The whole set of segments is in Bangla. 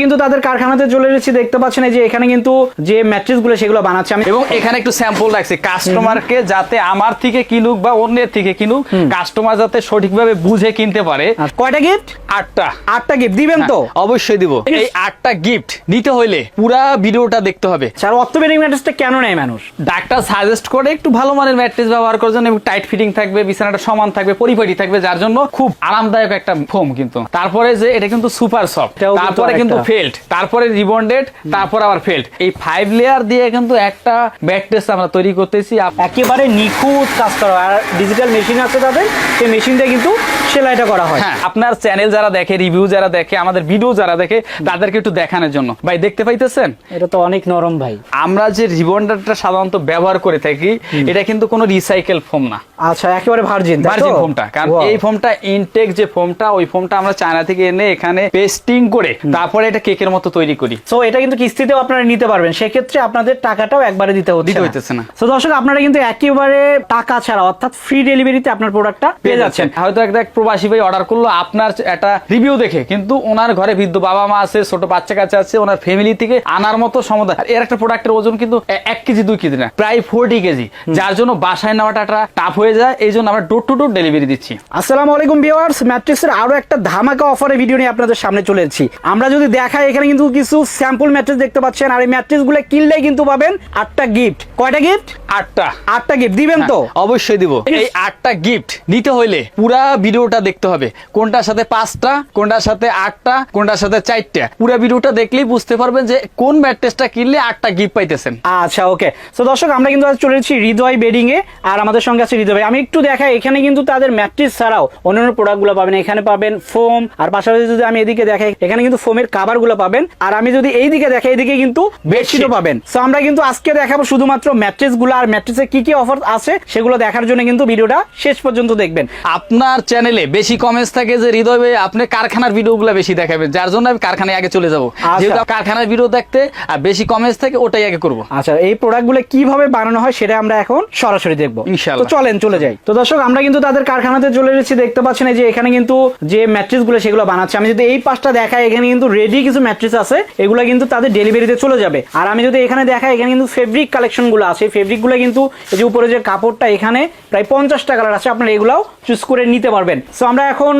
কিন্তু তাদের কারখানাতে চলে এসেছি। দেখতে পাচ্ছেন এই যে এখানে কিন্তু যে ম্যাট্রিক্সগুলো সেগুলো বানাচ্ছে আমি। এবং এখানে একটু স্যাম্পল রাখছি। কাস্টমারকে যাতে আমার থেকে কিনুক বা অন্যের থেকে কিনুক কাস্টমার যাতে সঠিকভাবে বুঝে কিনতে পারে। আচ্ছা, কয়টা গিফট আটটা। আটটা গিফট দিবেন তো? হ্যাঁ, অবশ্যই দিব। এই আটটা গিফট নিতে হইলে পুরা ভিডিওটা দেখতে হবে। স্যার অর্থোপেডিক ম্যাট্রিক্সটা কেন নেয় মানুষ? ডাক্তার সাজেস্ট করে একটু ভালো মানের ম্যাট্রেস ব্যবহার করার জন্য এবং টাইট ফিটিং থাকবে বিছানাটা সমান থাকবে পরিপাটি থাকবে যার জন্য খুব আরামদায়ক একটা ফোম কিন্তু। তারপরে যে এটা কিন্তু সুপার সফট তারপরে কিন্তু। ফেল্ট তারপরে রিবন্ডেড তারপর আবার ফেল্ট এই ফাইভ লেয়ার দিয়ে কিন্তু একটা ম্যাট্রেস আমরা তৈরি করতেছি। একেবারে নিখুঁত কাজ করা আর ডিজিটাল মেশিন আছে তাদের সেই মেশিন দিয়ে কিন্তু সেলাইটা করা হয়। হ্যাঁ আপনার চ্যানেল যারা দেখে রিভিউ যারা দেখে আমাদের ভিডিও যারা দেখে তাদেরকে একটু দেখানোর জন্য। ভাই দেখতে পাইতেছেন? এটা তো অনেক নরম ভাই। আমরা যে রিবন্ডারটা সাধারণত ব্যবহার করে থাকি এটা কিন্তু কোনো রিসাইকেল ফোম না। আচ্ছা একেবারে ভার্জিন ভার্জিন ফোমটা কারণ এই ফোমটা ইনটেক যে ফোমটা ওই ফোমটা আমরা চায়না থেকে এনে এখানে পেস্টিং করে তারপরে এটা কেকের মতো তৈরি করি। সো এটা কিন্তু কিস্তিতেও আপনারা নিতে পারবেন। সেক্ষেত্রে আপনাদের টাকাটাও একবারে দিতে হচ্ছে দিতে। হইতেছে না। সো দর্শক আপনারা কিন্তু একেবারে টাকা ছাড়া অর্থাৎ ফ্রি ডেলিভারিতে আপনার প্রোডাক্টটা পেয়ে যাচ্ছেন। হয়তো একটা এক প্রবাসী ভাই অর্ডার করল আপনার একটা রিভিউ দেখে কিন্তু ওনার ঘরে বৃদ্ধ বাবা মা আছে ছোট বাচ্চা কাচ্চা আছে ওনার ফ্যামিলি থেকে আনার মতো আর এর একটা প্রোডাক্টের ওজন কিন্তু এক কেজি দুই কেজি না প্রায় ফোরটি কেজি। যার জন্য বাসায় নেওয়াটা একটা টাফ হয়ে যায়। এই জন্য আমরা ডোর টু ডোর ডেলিভারি দিচ্ছি। আসসালামু আলাইকুম ভিউয়ার্স ম্যাট্রিক্সের আরও একটা ধামাকা অফারের ভিডিও নিয়ে আপনাদের সামনে চলে এসেছি। আমরা যদি দেখাই এখানে কিন্তু কিছু স্যাম্পল ম্যাট্রিক্স দেখতে পাচ্ছেন। আর এই ম্যাট্রিক্সগুলো কিনলেই কিন্তু পাবেন আটটা গিফট কয়টা গিফট আটটা। আটটা গিফট দিবেন তো? হ্যাঁ, অবশ্যই দিব। এই আটটা গিফট নিতে হইলে পুরা ভিডিওটা দেখতে হবে। কোনটার সাথে পাঁচটা কোনটার সাথে আটটা কোনটার সাথে চারটা। পুরা ভিডিওটা দেখলেই বুঝতে পারবেন যে কোন ম্যাট্রেসটা কিনলে আটটা গিফট পাইতেছেন। আচ্ছা ওকে তো দর্শক আমরা কিন্তু আজ চলে এসেছি হৃদয় বেডিং এ আর আমাদের সঙ্গে আছে হৃদয় ভাই আমি একটু দেখাই এখানে কিন্তু তাদের ম্যাট্রিক্স ছাড়াও অন্যান্য প্রোডাক্টগুলো পাবেন। এখানে পাবেন ফোম আর পাশাপাশি যদি আমি এদিকে দেখাই এখানে কিন্তু ফোমের কাভার গুলো পাবেন। আর আমি যদি এইদিকে দেখাই এইদিকে কিন্তু বেডশিটও পাবেন। তো আমরা কিন্তু আজকে দেখাবো শুধুমাত্র ম্যাট্রেসগুলো আর ম্যাট্রেসে কি কি অফার আছে সেগুলো দেখার জন্য কিন্তু ভিডিওটা শেষ পর্যন্ত দেখবেন। আপনার চ্যানেলে বেশি কমেন্টস থাকে যে হৃদয় ভাই, আপনি কারখানার ভিডিওগুলো বেশি দেখাবেন। যার জন্য আমি কারখানায় আগে চলে যাব। আচ্ছা। যেহেতু কারখানার ভিডিও দেখতে আর বেশি কমেন্টস থাকে ওটাই আগে করব। আচ্ছা এই প্রোডাক্টগুলো কীভাবে বানানো হয় সেটা আমরা এখন সরাসরি দেখব। ইনশাআল্লাহ। তো চলেন চলে যাই। তো দর্শক আমরা কিন্তু তাদের কারখানাতে চলে এসেছি দেখতে পাচ্ছেন এই যে এখানে কিন্তু যে ম্যাট্রিক্সগুলো সেগুলো বানাচ্ছে। আমি যদি এই পাশটা দেখাই এখানে কিন্তু রেডি কিছু ম্যাট্রিক্স আছে এগুলো কিন্তু তাদের ডেলিভারিতে চলে যাবে। আর আমি যদি এখানে দেখাই এখানে কিন্তু ফেব্রিক কালেকশনগুলো আছে। ফেব্রিকগুলো কিন্তু এই যে উপরে যে কাপড়টা এখানে প্রায় পঞ্চাশটা কালার আছে। আপনারা এগুলাও চুজ করে নিতে পারবেন। তো আমরা এখন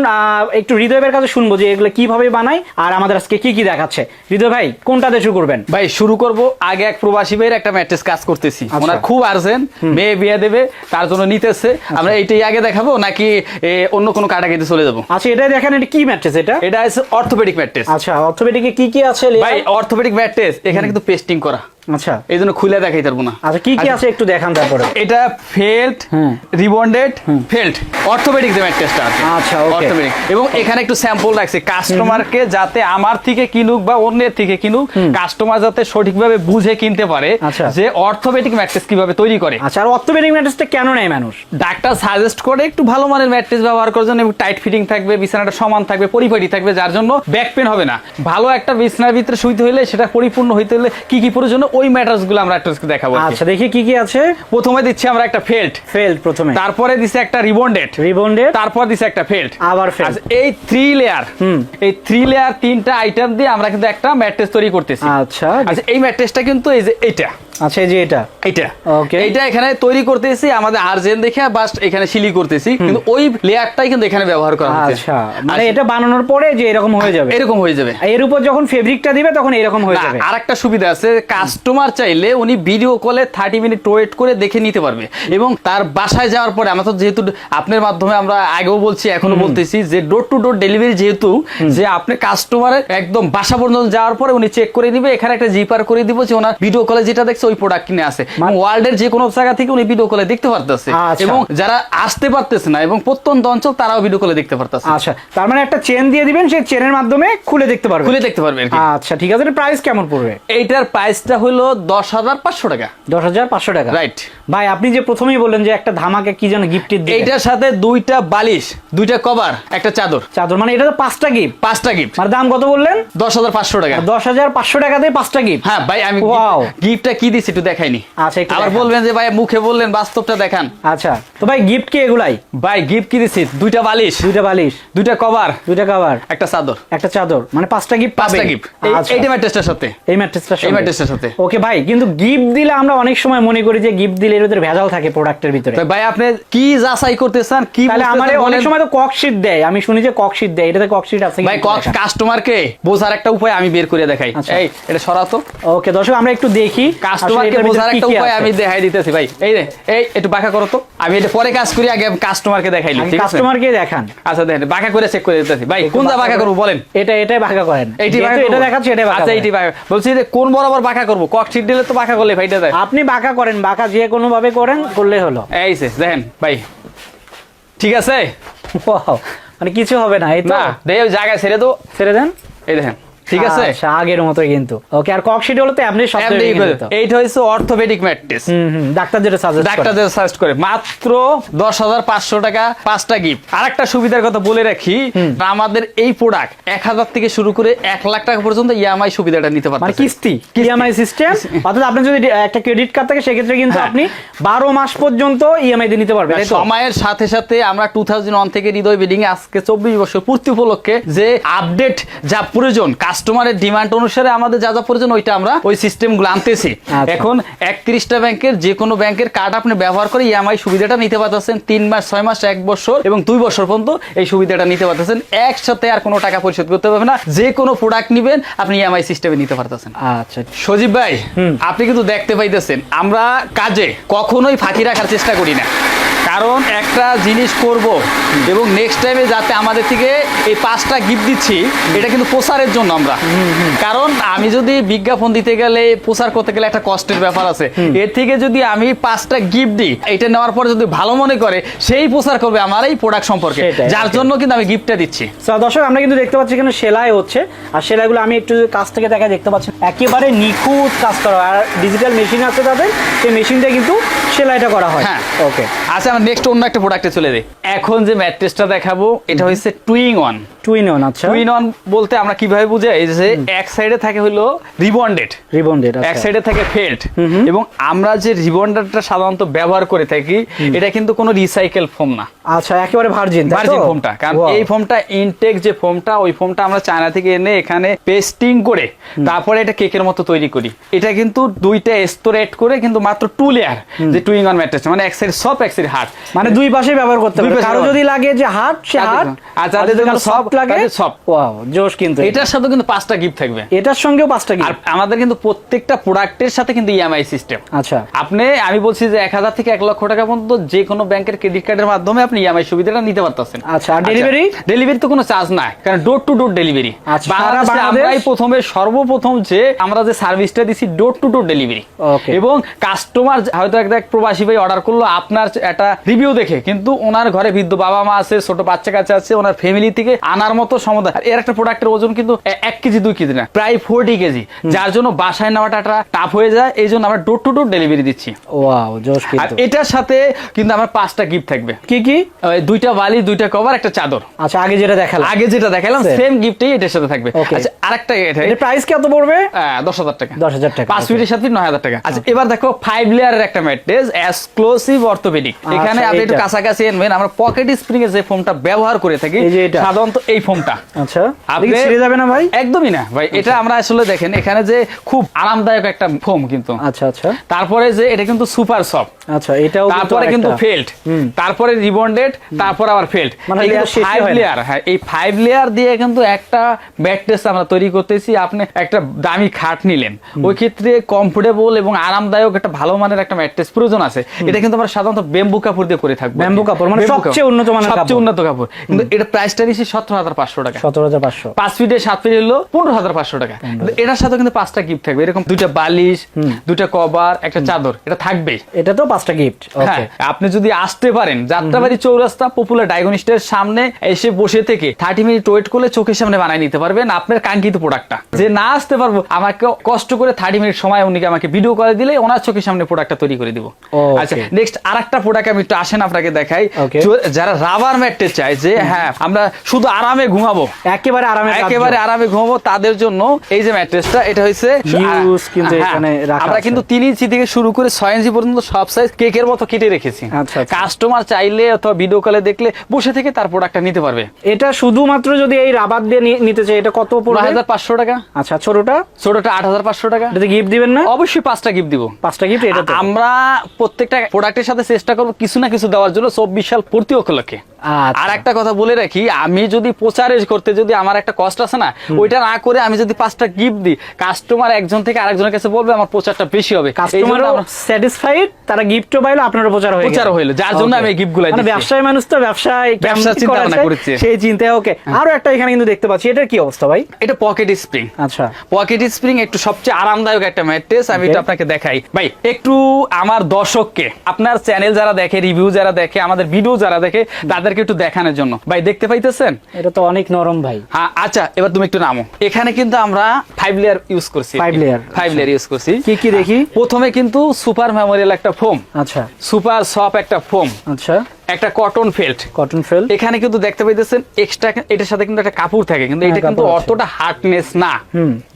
একটু হৃদয়ের কাছে শুনব যে এগুলো কীভাবে বানাই আর আমাদের আজকে কি কি দেখাচ্ছে। হৃদয় ভাই কোনটা দিয়ে শুরু করবেন? ভাই শুরু করব। আগে এক প্রবাসী ভাইয়ের একটা ম্যাট্রেস কাজ করতেছি। আচ্ছা। ওনার খুব আর্জেন্ট মেয়ে বিয়ে দেবে তার জন্য নিতেছে। আমরা এইটাই আগে দেখাবো নাকি অন্য কোনো কাটাকিতে চলে যাব? আচ্ছা এটা দেখেন এটা কি ম্যাট্রেস এটা? এটা আছে অর্থোপেডিক ম্যাট্রেস আচ্ছা অর্থোপেডিকে কি কি আছে ভাই অর্থোপেডিক ম্যাট্রেস এখানে কিন্তু পেস্টিং করা। আচ্ছা। এই জন্য খুলে দেখাই পারব না। আচ্ছা কি কি আছে একটু দেখান তারপরে? এটা ফেল্ট রিবন্ডেড ফেল্ট। অর্থোপেডিক যে ম্যাট্রেসটা আছে। আচ্ছা. অর্থোপেডিক। এবং এখানে একটু স্যাম্পল রাখছি। কাস্টমারকে যাতে আমার থেকে কিনুক বা অন্যের থেকে কিনুক কাস্টমার যাতে সঠিকভাবে বুঝে কিনতে পারে আচ্ছা। যে অর্থোপেডিক ম্যাট্রেস কীভাবে তৈরি করে। আচ্ছা আর অর্থোপেডিক ম্যাট্রেসটা কেন নেয় মানুষ? ডাক্তার সাজেস্ট করে একটু ভালো মানের ম্যাট্রেস ব্যবহার করার জন্য টাইট ফিটিং থাকবে বিছানাটা সমান থাকবে পরিপাটি থাকবে যার জন্য ব্যাক পেন হবে না। ভালো একটা বিছানার ভিতরে শুইতে হলে সেটা পরিপূর্ণ হইতে হলে কি কি প্রয়োজন ওই ম্যাট্রেসগুলো আমরা একটু দেখাবো আচ্ছা দেখি কি কি আছে। প্রথমে দিচ্ছি আমরা একটা ফেল্ট ফেল্ট প্রথমে। তারপরে দিছে একটা রিবন্ডেড রিবন্ডেড তারপর দিছে একটা ফেল্ট আবার ফেল্ট আচ্ছা, এই থ্রি লেয়ার হুম। এই থ্রি লেয়ার তিনটা আইটেম দিয়ে আমরা কিন্তু একটা ম্যাট্রেস তৈরি করতেছি। আচ্ছা আচ্ছা এই ম্যাট্রেসটা কিন্তু এই যে এটা আচ্ছা এই যে এটা। এইটা। Okay. এইটা এখানে তৈরি করতেছি আমাদের দেখে বাস এখানে সিলি করতেছি কিন্তু ওই লেয়ারটাই কিন্তু এখানে ব্যবহার করা হচ্ছে। আচ্ছা মানে এটা বানানোর পরে যে এরকম হয়ে যাবে। এরকম হয়ে যাবে। এর উপর যখন ফেব্রিকটা দিবে তখন এরকম হয়ে যাবে। আর একটা সুবিধা আছে কাস্টমার চাইলে উনি ভিডিও কলে থার্টি মিনিট ওয়েট করে দেখে নিতে পারবে এবং তার বাসায় যাওয়ার পরে আমরা তো যেহেতু আপনার মাধ্যমে আমরা আগেও বলছি এখনও বলতেছি যে ডোর টু ডোর ডেলিভারি যেহেতু যে আপনি কাস্টমারের একদম বাসা পর্যন্ত যাওয়ার পরে উনি চেক করে দিবে এখানে একটা জিপার করে দিব যে ওনার ভিডিও কলে যেটা দেখছে ওই প্রোডাক্ট কিনে আসে ওয়ার্ল্ডের যে কোনো জায়গা থেকে উনি ভিডিও কলে দেখতে পারতেছে। আচ্ছা। এবং যারা আসতে পারতেছে না এবং প্রত্যন্ত অঞ্চল তারাও ভিডিও কলে দেখতে পারতেছে। আচ্ছা তার মানে একটা চেন দিয়ে দিবেন সেই চেনের মাধ্যমে খুলে দেখতে পারবে। খুলে দেখতে পারবে আচ্ছা ঠিক আছে প্রাইস কেমন পড়বে? এইটার প্রাইসটা হলো দশ হাজার পাঁচশো টাকা। দশ হাজার পাঁচশো টাকা। রাইট ভাই আপনি যে প্রথমেই বললেন যে একটা ধামাকে কি যেন গিফট এইটার সাথে দুইটা বালিশ দুইটা কভার একটা চাদর। চাদর মানে এটা তো পাঁচটা গিফট পাঁচটা গিফট মানে দাম কত বললেন? দশ হাজার পাঁচশো টাকা। দশ হাজার পাঁচশো টাকা দিয়ে পাঁচটা গিফট হ্যাঁ ভাই আমি. গিফটটা কি দিচ্ছি একটু দেখাইনি। আচ্ছা, আবার বলবেন যে ভাই মুখে বললেন বাস্তবটা দেখান। আচ্ছা তো ভাই গিফট কি এগুলাই? ভাই গিফট কি দুইটা বালিশ। দুইটা বালিশ। দুইটা কভার দুইটা কাভার একটা চাদর। একটা চাদর। মানে পাঁচটা গিফট পাঁচটা গিফট এইটা ম্যাট্রেসটার সাথে এই ম্যাট্রেসটার এই ম্যাট্রেসটার সাথে ওকে ভাই কিন্তু গিফট দিলে আমরা অনেক সময় মনে করি যে গিফট দিলে এর ভিতরে ভেজাল থাকে প্রোডাক্টের ভিতরে। তো ভাই আপনি কি যাচাই করতে চান? কি তাহলে আমার অনেক সময় তো ককশিট দেয়। আমি শুনি যে ককশিট দেয়। এটাতে ককশিট আছে ভাই কাস্টমারকে বোঝার একটা উপায় আমি বের করে দেখাই। আচ্ছা। এই এটা সরাতো ওকে দর্শক আমরা একটু দেখি। কাস্টমারকে বোঝার একটা উপায় আমি দেখাই দিতেছি ভাই। এই রে এই একটু বাঁকা করো তো। আমি এটা পরে কাজ করি আগে কাস্টমারকে দেখাইলি ঠিক কাস্টমারকে দেখান। আচ্ছা দেখেন বাঁকা করে চেক করে দিতেছি। ভাই কোনটা বাঁকা করব বলেন। এটা এটাই বাঁকা করেন। এইটি এটা? দেখাচ্ছে এটা বাঁকা আচ্ছা এইটি বাঁকা বলছি যে কোন বরাবর বাঁকা করব? কক সিট দিলে তো বাঁকা করলে ভাইটা দেয় আপনি বাঁকা করেন বাঁকা যে কোনো ভাবে করেন করলে হলো। এই সে দেখেন ভাই। ঠিক আছে? মানে কিছু হবে না এই তো। জায়গায় ছেড়ে তো ছেড়ে দেন। এই দেখেন। ঠিক আছে? আচ্ছা, আগের মতোই কিন্তু। ওকে আর ককশিট হলো তো সব এমনি করে। এইটা হচ্ছে অর্থোপেডিক ম্যাট্রেস ডাক্তার যেটা সাজেস্ট ডাক্তার সার্চ করে। মাত্র দশ হাজার পাঁচশো টাকা পাঁচটা গিফট আর একটা সুবিধার কথা বলে রাখি আমাদের এই প্রোডাক্ট এক হাজার থেকে শুরু করে এক লাখ টাকা পর্যন্ত ইএমআই সুবিধাটা নিতে মানে পারবেন কিস্তি। ইএমআই সিস্টেম অর্থাৎ আপনি যদি একটা ক্রেডিট কার্ড থাকে সেক্ষেত্রে কিন্তু হ্যাঁ। আপনি বারো মাস পর্যন্ত ইএমআই দিয়ে নিতে পারবেন তো? সময়ের সাথে সাথে আমরা টু থাউজেন্ড ওয়ান থেকে হৃদয় বিল্ডিং আজকে চব্বিশ বছর পূর্তি উপলক্ষে যে আপডেট যা প্রয়োজন কাস্টমারের ডিমান্ড অনুসারে আমাদের যা যা প্রয়োজন ওইটা আমরা ওই সিস্টেমগুলো আনতেছি। আচ্ছা। এখন একত্রিশটা ব্যাংকের যে কোনো ব্যাংকের কার্ড আপনি ব্যবহার করে ইএমআই সুবিধাটা নিতে পারতেছেন তিন মাস ছয় মাস এক বছর এবং দুই বছর পর্যন্ত এই সুবিধাটা নিতে পারতেছেন। একসাথে আর কোনো টাকা পরিশোধ করতে পারবেন না। যে কোনো প্রোডাক্ট নিবেন আপনি ইএমআই সিস্টেমে নিতে পারতেছেন। আচ্ছা। সজীব ভাই আপনি কিন্তু দেখতে পাইতেছেন আমরা কাজে কখনোই ফাঁকি রাখার চেষ্টা করি না। কারণ একটা জিনিস করব এবং নেক্সট টাইমে যাতে আমাদের থেকে এই পাঁচটা গিফট দিচ্ছি এটা কিন্তু প্রচারের জন্য আমরা। কারণ আমি যদি বিজ্ঞাপন দিতে গেলে প্রচার করতে গেলে একটা কষ্টের ব্যাপার আছে। এর থেকে যদি আমি পাঁচটা গিফট দিই এটা নেওয়ার পরে যদি ভালো মনে করে সেই প্রচার করবে আমার এই প্রোডাক্ট সম্পর্কে। যার জন্য কিন্তু আমি গিফটটা দিচ্ছি। দর্শক আমরা কিন্তু দেখতে পাচ্ছি এখানে সেলাই হচ্ছে। আর সেলাইগুলো আমি একটু কাছ থেকে দেখা দেখতে পাচ্ছি একেবারে নিখুঁত কাজ করা হয়। আর ডিজিটাল মেশিন আছে তাদের সেই মেশিনটা কিন্তু সেলাইটা করা হয়। হ্যাঁ। ওকে আচ্ছা আমরা নেক্সট অন্য একটা প্রোডাক্টে চলে যাই। এখন যে ম্যাট্রেসটা দেখাবো এটা হচ্ছে টুইং ওয়ান টুইন অন আচ্ছা। টুইন অন বলতে আমরা কীভাবে বুঝাই? যে এক সাইডে থাকে হলো রিবন্ডেড রিবন্ডেড এক সাইডে থাকে ফেল্ট এবং আমরা যে রিবন্ডারটা সাধারণত ব্যবহার করে থাকি এটা কিন্তু কোনো রিসাইকেল ফোম না। আচ্ছা একেবারে ভার্জিন ভার্জিন ফোমটা কারণ এই ফোমটা ইনটেক যে ফোমটা ওই ফোমটা আমরা চায়না থেকে এনে এখানে পেস্টিং করে তারপরে এটা কেকের মতো তৈরি করি। এটা কিন্তু দুইটা স্তর এড করে কিন্তু মাত্র টু লেয়ার যে টুইং অন ম্যাট্রেস মানে এক সাইড সব এক সাইড হার্ড মানে দুই পাশে ব্যবহার করতে পারবে কারও যদি লাগে যে হার্ড সে তাদের হার্ড জন্য। আর যাদের জন্য সফট লাগে soft। ওয়াও জোশ কিন্তু এটার সাথে কিন্তু পাঁচটা গিফট থাকবে। এটার সঙ্গেও পাঁচটা কি আর আমাদের কিন্তু প্রত্যেকটা প্রোডাক্টের সাথে কিন্তু ইএমআই সিস্টেম আচ্ছা। আপনি আমি বলছি যে এক হাজার থেকে এক লক্ষ টাকা পর্যন্ত যে কোনো ব্যাংকের ক্রেডিট কার্ডের মাধ্যমে আপনি ইএমআই সুবিধাটা নিতে পারতেছেন। আচ্ছা, আর ডেলিভারি ডেলিভারি তো কোনো চার্জ নাই কারণ ডোর টু ডোর ডেলিভারি আচ্ছা, বাংলাদেশে আমরাই প্রথমে সর্বপ্রথম যে আমরা যে সার্ভিসটা দিছি ডোর টু ডোর ডেলিভারি. এবং কাস্টমার হয়তো একটা এক প্রবাসী ভাই অর্ডার করল আপনার একটা রিভিউ দেখে কিন্তু ওনার ঘরে বৃদ্ধ বাবা মা আছে ছোট বাচ্চা কাচ্চা আছে ওনার ফ্যামিলি থেকে আনার মতো সমুদায় এর একটা প্রোডাক্টের ওজন কিন্তু এক কেজি দুই কেজি না প্রায় ফোরটি কেজি। যার জন্য বাসায় নেওয়াটা টাফ হয়ে যায় এই জন্য আমরা ডোর টু ডোর ডেলিভারি দিচ্ছি। ওয়াও জোশ আর এটার সাথে কিন্তু আমার পাঁচটা গিফট থাকবে। কি কি? দুইটা বালি দুইটা কভার একটা চাদর। আচ্ছা আগে যেটা দেখালাম। আগে যেটা দেখালাম সেম গিফটই এটার সাথে থাকবে. আচ্ছা আরেকটা এটা এর প্রাইস কত পড়বে? দশ হাজার টাকা। 10,000 টাকা, পাঁচ. ফিটের সাথে নয় হাজার টাকা। আচ্ছা এবার দেখো ফাইভ লেয়ারের একটা ম্যাট্রেস এক্সক্লুসিভ অর্থোপেডিক এখানে আপনি একটু। কাছাকাছি আনবেন। আমরা পকেট স্প্রিং এর যে ফোমটা ব্যবহার করে থাকি এই সাধারণত এই ফোমটা আচ্ছা আপনি ছিঁড়ে যাবে না ভাই? একদমই না। ভাই এটা আমরা আসলে দেখেন এখানে যে খুব আরামদায়ক একটা ফোম কিন্তু। আচ্ছা আচ্ছা। তারপরে যে এটা কিন্তু সুপার সফট। আচ্ছা এটাও তারপরে কিন্তু ফেল্ট তারপরে রিবন্ডেড তারপর আবার ফেল্ট মানে ফাইভ লেয়ার হ্যাঁ এই ফাইভ লেয়ার দিয়ে কিন্তু একটা ব্যাট্রেস আমরা তৈরি করতেছি। আপনি একটা দামি খাট নিলেন। ওই ক্ষেত্রে কমফোর্টেবল এবং আরামদায়ক একটা ভালো মানের একটা ম্যাট্রেস প্রয়োজন আছে। এটা কিন্তু আমরা সাধারণত বেম্বু কাপড় দিয়ে করে থাকব। Bamboo কাপড়, মানে সবচেয়ে উন্নত মানের সবচেয়ে উন্নত কাপড়। কিন্তু এটা প্রাইসটা সতেরো হাজার পাঁচশো টাকা। সতেরো হাজার পাঁচশো। পাঁচ ফিটে সাত ফিট হলো পনেরো হাজার পাঁচশো টাকা। এটার সাথে কিন্তু পাঁচটা গিফট থাকবে। এরকম দুইটা বালিশ দুইটা কভার একটা চাদর এটা থাকবেই। এটা তো পাঁচটা গিফট হ্যাঁ ওকে আপনি যদি আসতে পারেন যাত্রাবাড়ি চৌরাস্তা পপুলার ডায়াগনিস্টের সামনে এসে বসে থেকে থার্টি মিনিট ওয়েট করলে চোখের সামনে বানাই নিতে পারবেন আপনার কাঙ্ক্ষিত প্রোডাক্টটা যে না আসতে পারব আমাকে কষ্ট করে থার্টি মিনিট সময় উনিকে আমাকে ভিডিও করে দিলে ওনার চোখের সামনে প্রোডাক্টটা তৈরি করে দিব। আচ্ছা নেক্সট আর একটা প্রোডাক্ট আমি একটু আসেন আপনাকে দেখাই। যারা রাবার ম্যাট্রেস চায় যে হ্যাঁ আমরা শুধু আরামে ঘুমাবো। একেবারে আরামে একেবারে আরামে ঘুমাবো তাদের জন্য এই যে ম্যাট্রেসটা এটা হয়েছে হ্যাঁ, আমরা কিন্তু তিন ইঞ্চি থেকে শুরু করে ছয় ইঞ্চি পর্যন্ত সব সাইজ কেকের মতো কেটে রেখেছি। আচ্ছা, আচ্ছা। কাস্টমার চাইলে অথবা ভিডিও কলে দেখলে বসে থেকে তার প্রোডাক্টটা নিতে পারবে। এটা শুধুমাত্র যদি এই রাবার দিয়ে নিতে চাই এটা কত পড়বে? হাজার পাঁচশো টাকা। আচ্ছা ছোটটা? ছোটটা আট হাজার পাঁচশো টাকা। গিফট দিবেন না? অবশ্যই পাঁচটা গিফট দিব। পাঁচটা গিফট এটা আমরা প্রত্যেকটা প্রোডাক্টের সাথে চেষ্টা করব কিছু না কিছু দেওয়ার জন্য চব্বিশ সাল প্রতি উপলক্ষে। আচ্ছা। আর একটা কথা বলে রাখি আমি যদি প্রচারে করতে যদি আমার একটা কষ্ট আছে না ওইটা না করে আমি যদি পাঁচটা গিফট দিই কাস্টমার একজন থেকে আরেকজনের কাছে বলবে আমার প্রচারটা বেশি হবে। আমরা স্যাটিসফাইড তারা গিফটও পাইলো আপনারও প্রচার হয়ে প্রচার হইল, যার জন্য আমি গুলাই মানে ব্যবসায়ী মানুষ তো ব্যবসায় কি চিন্তা ভাবনা করেছে। সেই চিন্তায় ওকে আরও একটা এখানে কিন্তু দেখতে পাচ্ছি এটার কি অবস্থা ভাই? এটা পকেট স্প্রিং আচ্ছা। পকেট স্প্রিং একটু সবচেয়ে আরামদায়ক একটা ম্যাট্রেস আমি. এটা আপনাকে দেখাই। ভাই একটু আমার দর্শককে আপনার চ্যানেল যারা দেখে রিভিউ যারা দেখে আমাদের ভিডিও যারা দেখে তাদেরকে একটু দেখানোর জন্য। ভাই দেখতে পাইতেছেন? এটা তো অনেক নরম ভাই। হ্যাঁ আচ্ছা এবার তুমি একটু নামো। এখানে কিন্তু আমরা ফাইভ লেয়ার ইউজ করছি। Five layer five layer use করছি। কি কি দেখি? প্রথমে কিন্তু সুপার মেমোরিয়াল একটা ফোম আচ্ছা। সুপার সফট একটা ফোম আচ্ছা। একটা কটন ফেল্ট কটন ফেল এখানে কিন্তু দেখতে পাইতেছেন এক্সট্রা এটার সাথে কিন্তু একটা কাপড় থাকে কিন্তু হ্যাঁ, এটা কিন্তু অতটা হার্ডনেস না।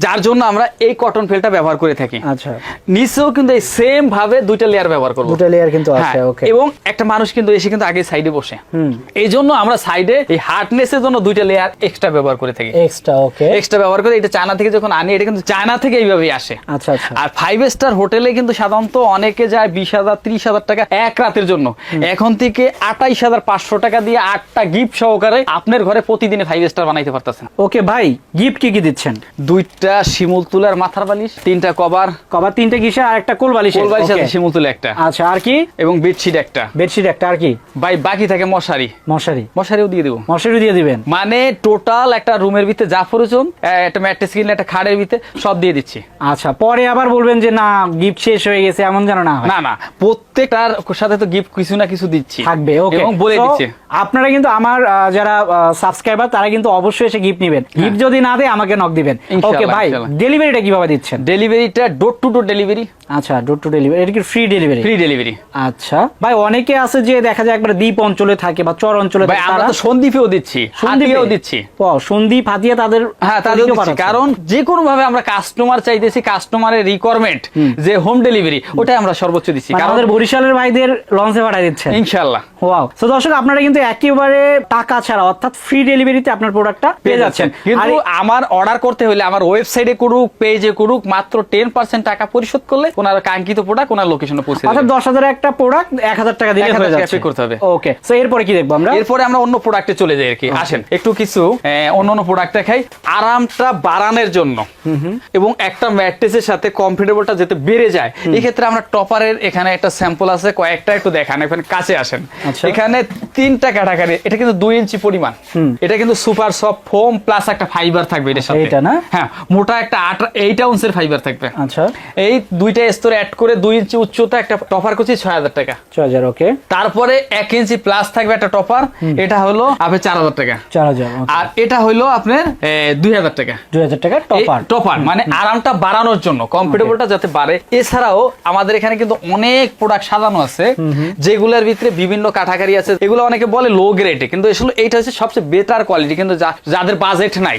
যার জন্য আমরা এই কটন ফেলটা ব্যবহার করে থাকি। আচ্ছা। নিচেও কিন্তু এই সেম ভাবে দুইটা লেয়ার ব্যবহার করব। দুটো লেয়ার কিন্তু আছে হ্যাঁ, ওকে এবং একটা মানুষ কিন্তু এসে কিন্তু আগে সাইডে বসে। হুম। এই জন্য আমরা সাইডে এই হার্ডনেসের জন্য দুইটা লেয়ার এক্সট্রা ব্যবহার করে থাকি। এক্সট্রা ওকে এক্সট্রা ব্যবহার করে এটা চায়না থেকে যখন আনি এটা কিন্তু চায়না থেকে এইভাবেই আসে। আচ্ছা আচ্ছা। আর ফাইভ স্টার হোটেলে কিন্তু সাধারণত অনেকে যায় বিশ হাজার ত্রিশ হাজার টাকা এক রাতের জন্য। এখন থেকে আঠাইশ হাজার পাঁচশো টাকা দিয়ে আটটা গিফট সহকারে আপনার ঘরে প্রতিদিনে ফাইভ স্টার বানাইতে পারতেছেন। ওকে ভাই গিফট কি কি দিচ্ছেন? দুইটা শিমুল তুলার মাথার বালিশ তিনটা কভার কবার তিনটে কিসে আর একটা কোল বালিশ? কোল বালিশ আছে শিমুল তুলা একটা। আচ্ছা আর কি? এবং বেডশিট একটা। বেডশিট একটা আর কি? ভাই বাকি থাকে মশারি। মশারি। মশারিও দিয়ে দেবো। মশারি দিয়ে দিবেন? মানে টোটাল একটা রুমের ভিতরে যা প্রয়োজন একটা ম্যাট্রেস কিনলে একটা খাটের ভিতরে সব দিয়ে দিচ্ছি। আচ্ছা পরে আবার বলবেন যে না গিফট শেষ হয়ে গেছে এমন যেন না না না প্রত্যেকটার সাথে তো গিফট কিছু না কিছু দিচ্ছি। থাকবে। ওকে এবং বলে দিচ্ছে। আপনারা কিন্তু আমার যারা সাবস্ক্রাইবার তারা কিন্তু অবশ্যই এসে গিফট নেবেন। গিফট যদি না দেয় আমাকে নক দিবেন। হ্যাঁ। ওকে ভাই ডেলিভারিটা কীভাবে দিচ্ছেন? ডেলিভারিটা ডোর টু ডোর ডেলিভারি আচ্ছা ডোর টু ডেলিভারি এটা কি ফ্রি ডেলিভারি ফ্রি ডেলিভারি আচ্ছা। ভাই অনেকে আছে যে দেখা যায় একবার দ্বীপ অঞ্চলে থাকে বা চর অঞ্চলে থাকে আমরা তো সন্দীপেও দিচ্ছি সন্দীপেও দিচ্ছি। ও সন্দীপ হাতিয়া তাদের হ্যাঁ তাদের দিচ্ছি। কারণ যে কোনো ভাবে আমরা কাস্টমার চাইতেছি কাস্টমারের রিকোয়ারমেন্ট যে হোম ডেলিভারি ওটাই আমরা সর্বোচ্চ দিচ্ছি। মানে কারণ আমাদের বরিশালের ভাইদের লঞ্চে পাঠিয়ে দিচ্ছেন। ইনশাল্লাহ। ওয়াও তো দর্শক আপনারা কিন্তু একেবারে টাকা ছাড়া অর্থাৎ ফ্রি ডেলিভারিতে আপনার প্রোডাক্টটা পেয়ে যাচ্ছেন। কিন্তু আমার অর্ডার করতে হলে আমার ওয়েবসাইটে করুক পেজে করুক মাত্র টেন পার্সেন্ট টাকা পরিশোধ করলে ওনার কাঙ্ক্ষিত প্রোডাক্ট ওনার লোকেশনে পৌঁছে অর্থাৎ দশ হাজার একটা প্রোডাক্ট এক হাজার টাকা দিলে হয়ে যাচ্ছে। করতে হবে। ওকে তো এরপরে কি দেখব আমরা? এরপরে আমরা অন্য প্রোডাক্টে চলে যাই আর কি। আসেন একটু কিছু অন্য অন্য প্রোডাক্ট দেখাই। আরামটা বাড়ানোর জন্য। এবং একটা ম্যাট্রেসের সাথে কমফোর্টেবলটা যাতে বেড়ে যায়। এই ক্ষেত্রে আমরা টপারের এখানে একটা স্যাম্পল আছে কয়েকটা একটু দেখান এখানে কাছে আসেন। এখানে তিনটা ক্যাটাগরি এটা কিন্তু দুই ইঞ্চি পরিমাণ। এটা কিন্তু সুপার সফট ফোম প্লাস একটা ফাইবার থাকবে এটার সাথে। এইটা না? হ্যাঁ মোটা একটা আট এইট আউন্সের ফাইবার থাকবে। আচ্ছা। এই দুইটা স্তর অ্যাড করে দুই ইঞ্চি উচ্চতা একটা টপার করছি ছয় হাজার টাকা। ছয় হাজার ওকে তারপরে এক ইঞ্চি প্লাস থাকবে একটা টপার এটা হলো আপনার চার হাজার টাকা। চার হাজার আর এটা হলো আপনার দুই হাজার টাকা। দুই হাজার টাকা টপার টপার মানে আরামটা বাড়ানোর জন্য কমফোর্টেবলটা যাতে বাড়ে। এছাড়াও আমাদের এখানে কিন্তু অনেক প্রোডাক্ট সাজানো আছে যেগুলোর ভিতরে বিভিন্ন কাঠাকারি আছে এগুলো অনেকে বলে লো গ্রেডে কিন্তু আসলে এইটা হচ্ছে সবচেয়ে বেটার কোয়ালিটি কিন্তু যাদের বাজেট নাই।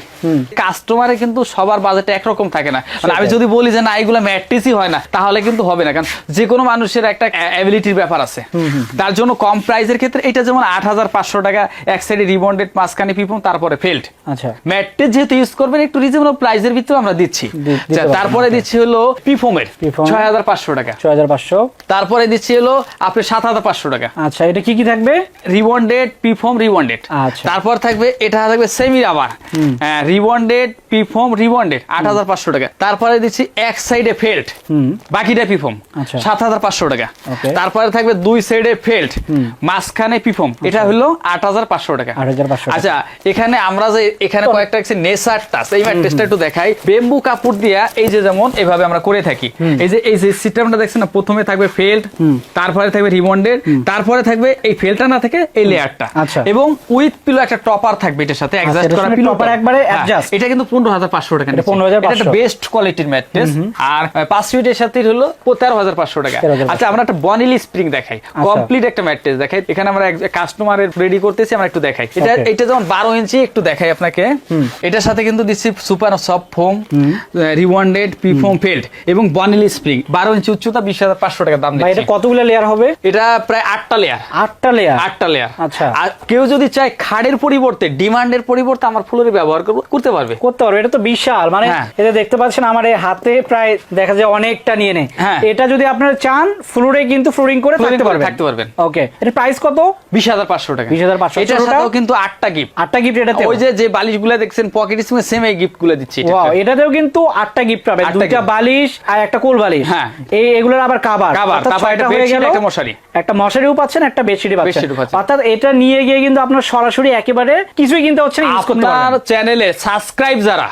কাস্টমারে কিন্তু সবার বাজেট একরকম থাকে না। মানে আমি যদি বলি যে না এগুলো ম্যাট্রিসই হয় না তাহলে কিন্তু হবে না কারণ যে কোনো মানুষের একটা অ্যাবিলিটির ব্যাপার আছে। তার জন্য কম প্রাইসের ক্ষেত্রে এটা যেমন আট হাজার পাঁচশো টাকা এক সাইডে রিবন্ডেড মাঝখানে পিপন তারপরে ফেল্ড আচ্ছা। ম্যাট্রেস যেহেতু ইউজ করবেন একটু রিজনেবল প্রাইসের ভিতরে আমরা দিচ্ছি। আচ্ছা, তারপরে দিচ্ছি হলো পিফোমের। ছয় হাজার পাঁচশো টাকা। ছয় হাজার পাঁচশো। তারপরে দিচ্ছি হলো আপনার সাত হাজার পাঁচশো টাকা। আচ্ছা এটা কি কি থাকবে? রিবন্ডেড পিফোম রিবন্ডেড আচ্ছা। তারপর থাকবে এটা থাকবে semi rubber rebonded P foam rebonded আট হাজার পাঁচশো টাকা। তারপরে দিচ্ছি এক সাইডে ফেল্ট বাকিটা পিফোম আচ্ছা। সাত হাজার পাঁচশো টাকা. তারপরে থাকবে দুই সাইডে ফেল্ট মাঝখানে পিফোম এটা হলো আট হাজার পাঁচশো টাকা। 8,500 আচ্ছা এখানে আমরা যে এখানে কয়েকটা আছে নেসার টাচ এই ম্যাট্রেসটা একটু দেখাই। বেম্বু কাপড় দিয়া এই যে যেমন এভাবে আমরা করে থাকি। এই যে এই যে সিস্টেমটা দেখছেন না প্রথমে থাকবে ফেল্ট তারপরে থাকবে রিবন্ডেড তারপরে থাকবে এই ফেলটা না থেকে এই লেয়ারটা আচ্ছা। এবং উইথ পিলো একটা টপার থাকবে এটার সাথে অ্যাডজাস্ট করা পিলো topper একবারে adjust। এটা কিন্তু পনেরো হাজার পাঁচশো টাকা এটা 15,500 এটা বেস্ট কোয়ালিটির ম্যাট্রেস আর পাঁচ ফিটের সাথে হলো তেরো হাজার পাঁচশো টাকা। আচ্ছা আমরা একটা বনিলি স্প্রিং দেখাই। কমপ্লিট একটা ম্যাট্রেস দেখাই। এখানে আমরা কাস্টমারের রেডি করতেছি আমরা একটু দেখাই। এটা এটা যেমন বারো ইঞ্চি একটু দেখাই আপনাকে। এটার সাথে কিন্তু দিচ্ছি super soft foam rebonded P foam felt এবং বনিলি স্প্রিং বারো ইঞ্চি উচ্চতা বিশ হাজার পাঁচশো টাকা দাম ভাই এটা দিচ্ছি। কতগুলো লেয়ার হবে? এটা প্রায় আটটা লেয়ার আটটা লেয়ার আটটা লেয়ার আচ্ছা। আর কেউ যদি চায় খাড়ের পরিবর্তে ডিমান্ডের পরিবর্তে আমার ফুলের ব্যবহার করব করতে পারবে করতে পারবে এটা তো বিশাল মানে হ্যাঁ। এটা দেখতে পাচ্ছেন আমার এই হাতে প্রায় দেখা যায় অনেকটা নিয়ে নেয় হ্যাঁ। এটা যদি আপনারা চান ফ্লোরে কিন্তু ফ্লোরিং করে থাকতে পারবেন থাকতে পারবেন। ওকে এটা প্রাইস কত বিশ হাজার পাঁচশো টাকা 20,500 এটার ছোটটা? সাথেও কিন্তু আটটা গিফট আটটা গিফট এটাতে ওই যে যে বালিশগুলো দেখছেন পকেট স্প্রিং সেম এই গিফটগুলো দিচ্ছি এটাতে। এটাতেও কিন্তু আটটা গিফট পাবে আটটা দুইটা বালিশ আর একটা কোল বালিশ হ্যাঁ। এই এগুলোর আবার কাবার তারপর ছয়টা একটা হয়ে গেল একটা মশারি। একটা মশারিও পাচ্ছেন একটা পাচ্ছেন। অর্থাৎ এটা নিয়ে গিয়ে কিন্তু আপনার সরাসরি একেবারে কিছুই কিনতে হচ্ছে না ইউজ করতে আপনার চ্যানেলে সাবস্ক্রাইব যারা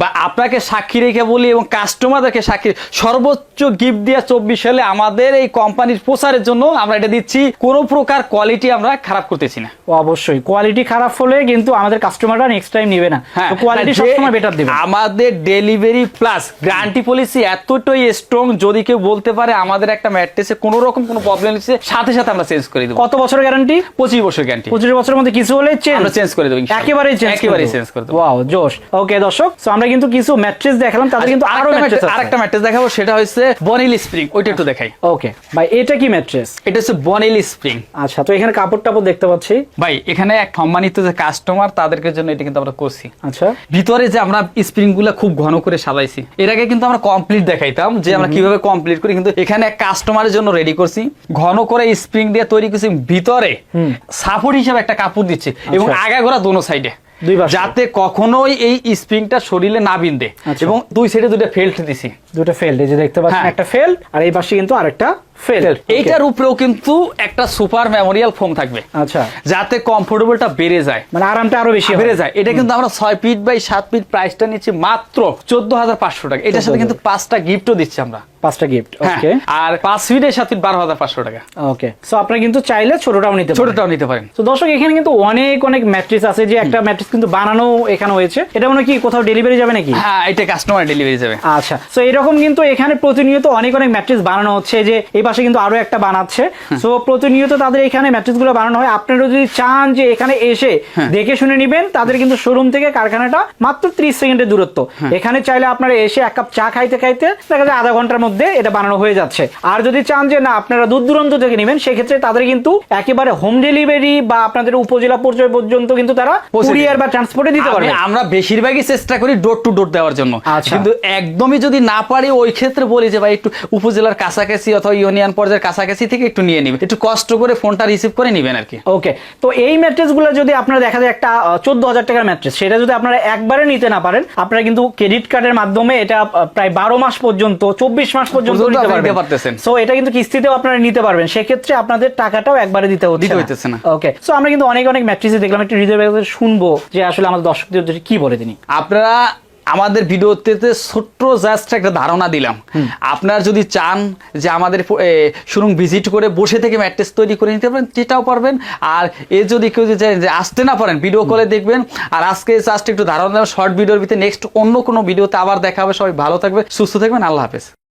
বা আপনাকে সাক্ষী রেখে বলি এবং কাস্টমারদেরকে সাক্ষী সর্বোচ্চ গিফট দিয়ে চব্বিশ সালে আমাদের এই কোম্পানির প্রচারের জন্য আমরা এটা দিচ্ছি। কোনো প্রকার কোয়ালিটি আমরা খারাপ করতেছি না। অবশ্যই। কোয়ালিটি খারাপ হলে কিন্তু আমাদের কাস্টমাররা নেক্সট টাইম নেবে না। হ্যাঁ কোয়ালিটি সবসময় বেটার দেবে। আমাদের ডেলিভারি প্লাস গ্যারান্টি পলিসি এতটাই স্ট্রং যদি কেউ বলতে পারে আমাদের একটা ম্যাট্রেসে কোনো রকম কোনো প্রবলেম হচ্ছে সাথে সাথে আমরা চেঞ্জ করে দেবো। কত বছরের গ্যারান্টি পঁচিশ বছর গ্যারান্টি পঁচিশ বছরের মধ্যে কিছু হলে চেঞ্জ আমরা চেঞ্জ করে দেবো ইনশাআল্লাহ। একেবারেই চেঞ্জ করে দেবো। ওয়াও জোশ। ওকে দর্শক সো আমরা কিন্তু কিছু ম্যাট্রেস দেখালাম তাদের কিন্তু আরও ম্যাট্রেস আরেকটা আরেকটা ম্যাট্রেস দেখাবো সেটা হচ্ছে বনিল স্প্রিং ওইটা একটু দেখাই। ওকে ভাই এটা কি ম্যাট্রেস এটা হচ্ছে বনিল স্প্রিং আচ্ছা তো এখানে কাপড় টাপড় দেখতে পাচ্ছি। ভাই এখানে এক সম্মানিত যে কাস্টমার তাদেরকে জন্য এটা কিন্তু আমরা করছি। আচ্ছা। ভিতরে যে আমরা স্প্রিংগুলা খুব ঘন করে সাজাইছি এর আগে কিন্তু আমরা কমপ্লিট দেখাইতাম যে আমরা কীভাবে কমপ্লিট করি কিন্তু এখানে এক কাস্টমারের জন্য রেডি করছি। ঘন করে স্প্রিং দিয়ে তৈরি করছি ভিতরে সাপোর্ট হিসেবে একটা কাপড় দিচ্ছে এবং আগা আগাগোড়া দোনো সাইডে। যাতে কখনোই এই স্প্রিংটা শরীরে না বিন্দে আচ্ছা। এবং দুই সাইডে দুটো ফেল্ট দিছি দুটো ফেল্ট এই যে দেখতে পাচ্ছেন হ্যাঁ। একটা ফেল্ট আর এই পাশে কিন্তু আরেকটা ফেল এইটার উপরেও কিন্তু একটা সুপার মেমোরিয়াল ফোম থাকবে। আচ্ছা। যাতে কমফোর্টেবলটা বেড়ে যায়। মানে আরামটা আরও বেশি বেড়ে যায়। এটা কিন্তু আমরা ছয় ফিট বাই সাত ফিট প্রাইসটা নিচ্ছি মাত্র চোদ্দ হাজার পাঁচশো টাকা। এটার সাথে কিন্তু পাঁচটা গিফটও দিচ্ছি আমরা। পাঁচটা গিফট হ্যাঁ ওকে আর পাঁচ ফিটের ফিট বারো হাজার পাঁচশো টাকা। ওকে সো আপনারা কিন্তু চাইলে ছোটটাও নিতে ছোটটাও নিতে পারেন। তো দর্শক এখানে কিন্তু অনেক অনেক ম্যাট্রিক্স আছে যে একটা ম্যাট্রিক্স কিন্তু বানানো এখানে হয়েছে। এটা মনে হয় কি কোথাও ডেলিভারি যাবে নাকি? হ্যাঁ এটা কাস্টমার ডেলিভারি যাবে। আচ্ছা। এরকম কিন্তু এখানে প্রতিনিয়ত অনেক অনেক ম্যাট্রিক্স বানানো হচ্ছে যে এই পাশে কিন্তু আরও একটা বানাচ্ছে। সো প্রতিনিয়ত তাদের এখানে ম্যাট্রিক্সগুলো বানানো হয়। আপনারা যদি চান যে এখানে এসে দেখে শুনে নিবেন তাদের কিন্তু শোরুম থেকে কারখানাটা মাত্র ত্রিশ সেকেন্ডের দূরত্ব। এখানে চাইলে আপনারা এসে এক কাপ চা খাইতে খাইতে দেখা যায় আধা ঘণ্টার মধ্যে এটা বানানো হয়ে যাচ্ছে। আর যদি চান যে না আপনারা দূর দূরান্ত থেকে নেবেন সেক্ষেত্রে তাদের কিন্তু একেবারে হোম ডেলিভারি বা আপনাদের উপজেলা পর্যায় পর্যন্ত কিন্তু তারা কুরিয়ার বা ট্রান্সপোর্টে দিতে পারবে। আমরা বেশিরভাগই চেষ্টা করি ডোর টু ডোর দেওয়ার জন্য। আচ্ছা। কিন্তু একদমই যদি না পারি ওই ক্ষেত্রে বলি যে ভাই একটু উপজেলার কাছাকাছি অথবা ইউনিয়ন পর্যায়ের কাছাকাছি থেকে একটু নিয়ে নিবে। একটু কষ্ট করে ফোনটা রিসিভ করে নিবেন আর কি। ওকে তো এই ম্যাট্রেসগুলো যদি আপনারা দেখা যায় একটা চোদ্দ হাজার টাকার ম্যাট্রেস সেটা যদি আপনারা একবারে নিতে না পারেন আপনারা কিন্তু ক্রেডিট কার্ডের মাধ্যমে এটা প্রায় বারো মাস পর্যন্ত চব্বিশ মাস পর্যন্ত নিতে পারতেছেন। সো এটা কিন্তু কিস্তিতেও আপনারা নিতে পারবেন। সেক্ষেত্রে আপনাদের টাকাটাও একবারে দিতে হচ্ছে না। ওকে সো আমরা কিন্তু অনেক অনেক ম্যাট্রেসে দেখলাম। একটু হৃদয় শুনব যে আসলে আমাদের দর্শকদের কি বলে তিনি। আপনারা আমাদের ভিডিওতে ছোট্ট জাস্ট একটা ধারণা দিলাম। আপনারা যদি চান যে আমাদের শোরুম ভিজিট করে বসে থেকে ম্যাট্রেস তৈরি করে নিতে পারেন সেটাও পারবেন। আর এ যদি কেউ যদি চান যে আসতে না পারেন ভিডিও কলে দেখবেন। আর আজকে জাস্ট একটু ধারণা দেওয়া শর্ট ভিডিওর ভিতরে নেক্সট অন্য কোনো ভিডিওতে আবার দেখা হবে। সবাই ভালো থাকবে সুস্থ থাকবেন। আল্লাহ হাফেজ।